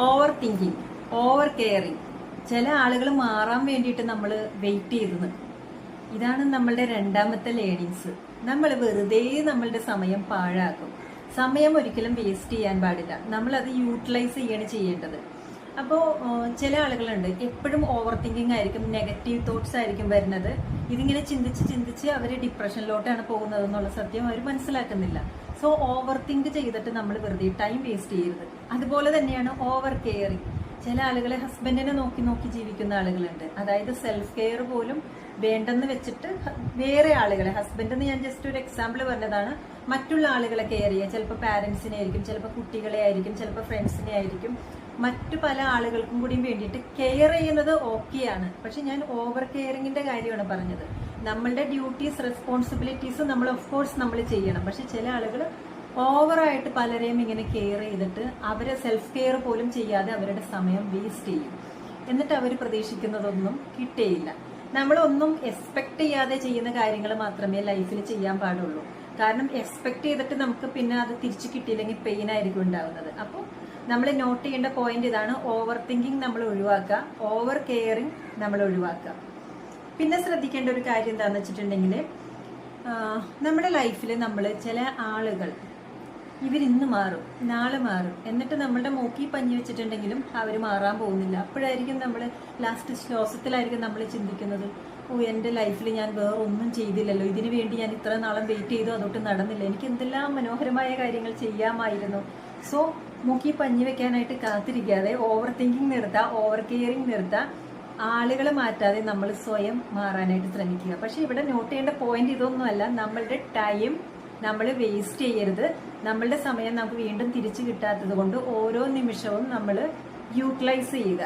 Over thinking over caring ചില ആളുകൾ മാറാൻ വേണ്ടിയിട്ട് നമ്മൾ വെയിറ്റ് ചെയ്ത് നിൽക്കും ഇതാണ് നമ്മളുടെ രണ്ടാമത്തെ ലേണിങ്സ് നമ്മൾ വെറുതെ നമ്മളുടെ സമയം പാഴാക്കും. സമയം ഒരിക്കലും വേസ്റ്റ് ചെയ്യാൻ പാടില്ല. നമ്മളത് യൂട്ടിലൈസ് ചെയ്യാണ് ചെയ്യേണ്ടത്. അപ്പോൾ ചില ആളുകളുണ്ട്. എപ്പോഴും ഓവർ തിങ്കിങ് ആയിരിക്കും നെഗറ്റീവ് തോട്ട്സ് ആയിരിക്കും വരുന്നത്. ഇതിങ്ങനെ ചിന്തിച്ച് ചിന്തിച്ച് അവർ ഡിപ്രഷനിലോട്ടാണ് പോകുന്നത് എന്നുള്ള സത്യം അവർ മനസ്സിലാക്കുന്നില്ല. സോ ഓവർ തിങ്ക് ചെയ്തിട്ട് നമ്മൾ വെറുതെ ടൈം വേസ്റ്റ് ചെയ്യരുത്. അതുപോലെ തന്നെയാണ് ഓവർ കെയറിങ് ചില ആളുകളെ ഹസ്ബൻഡിനെ നോക്കി നോക്കി ജീവിക്കുന്ന ആളുകളുണ്ട്. അതായത് സെൽഫ് കെയർ പോലും വേണ്ടെന്ന് വെച്ചിട്ട് വേറെ ആളുകളെ ഹസ്ബൻഡ് എന്ന് ഞാൻ ജസ്റ്റ് ഒരു എക്സാമ്പിൾ പറഞ്ഞതാണ്. മറ്റുള്ള ആളുകളെ കെയർ ചെയ്യുക. ചിലപ്പോൾ പാരന്റ്സിനെ ആയിരിക്കും ചിലപ്പോൾ കുട്ടികളെ ആയിരിക്കും ചിലപ്പോൾ ഫ്രണ്ട്സിനെ ആയിരിക്കും. മറ്റു പല ആളുകൾക്കും കൂടിയും വേണ്ടിയിട്ട് കെയർ ചെയ്യുന്നത് ഓക്കെയാണ് പക്ഷെ ഞാൻ ഓവർ കെയറിങ്ങിന്റെ കാര്യമാണ് പറഞ്ഞത്. നമ്മളുടെ ഡ്യൂട്ടീസ് റെസ്പോൺസിബിലിറ്റീസ് നമ്മൾ ഓഫ് കോഴ്സ് നമ്മൾ ചെയ്യണം. പക്ഷെ ചില ആളുകൾ ഓവറായിട്ട് പലരെയും ഇങ്ങനെ കെയർ ചെയ്തിട്ട് അവരെ സെൽഫ് കെയർ പോലും ചെയ്യാതെ അവരുടെ സമയം വേസ്റ്റ് ചെയ്യും. എന്നിട്ട് അവർ പ്രതീക്ഷിക്കുന്നതൊന്നും കിട്ടേയില്ല. നമ്മളൊന്നും എക്സ്പെക്ട് ചെയ്യാതെ ചെയ്യുന്ന കാര്യങ്ങൾ മാത്രമേ ലൈഫിൽ ചെയ്യാൻ പാടുള്ളൂ. കാരണം എക്സ്പെക്ട് ചെയ്തിട്ട് നമുക്ക് പിന്നെ അത് തിരിച്ചു കിട്ടിയില്ലെങ്കിൽ പെയിൻ ആയിരിക്കും ഉണ്ടാകുന്നത് അപ്പോൾ നമ്മൾ നോട്ട് ചെയ്യേണ്ട പോയിന്റ് ഇതാണ് ഓവർ തിങ്കിങ് നമ്മൾ ഒഴിവാക്കുക ഓവർ കെയറിങ് നമ്മൾ ഒഴിവാക്കുക. പിന്നെ ശ്രദ്ധിക്കേണ്ട ഒരു കാര്യം എന്താണെന്ന് വെച്ചിട്ടുണ്ടെങ്കിൽ നമ്മുടെ ലൈഫിൽ നമ്മൾ ചില ആളുകൾ ഇവരിന്ന് മാറും നാളെ മാറും. എന്നിട്ട് നമ്മളുടെ മൂക്കി പഞ്ഞി വെച്ചിട്ടുണ്ടെങ്കിലും അവർ മാറാൻ പോകുന്നില്ല. അപ്പോഴായിരിക്കും നമ്മൾ ലാസ്റ്റ് ശ്വാസത്തിലായിരിക്കും നമ്മൾ ചിന്തിക്കുന്നത് ഓ എന്റെ ലൈഫിൽ ഞാൻ വേറെ ഒന്നും ചെയ്തില്ലല്ലോ. ഇതിനു വേണ്ടി ഞാൻ ഇത്ര നാളം വെയിറ്റ് ചെയ്തു അതൊട്ട് നടന്നില്ല. എനിക്ക് എന്തെല്ലാം മനോഹരമായ കാര്യങ്ങൾ ചെയ്യാമായിരുന്നു. സോ മൂക്കി പഞ്ഞി വെക്കാനായിട്ട് കാത്തിരിക്കാതെ ഓവർ തിങ്കിങ് നിർത്താം ഓവർ കെയറിങ് നിർത്താം ആളുകളെ മാറ്റാതെ നമ്മൾ സ്വയം മാറാനായിട്ട് ശ്രമിക്കുക. പക്ഷെ ഇവിടെ നോട്ട് ചെയ്യേണ്ട പോയിന്റ് ഇതൊന്നുമല്ല. നമ്മളുടെ ടൈം നമ്മൾ വേസ്റ്റ് ചെയ്യരുത്. നമ്മളുടെ സമയം നമുക്ക് വീണ്ടും തിരിച്ചു കിട്ടാത്തത് കൊണ്ട് ഓരോ നിമിഷവും നമ്മൾ യൂട്ടിലൈസ് ചെയ്യുക.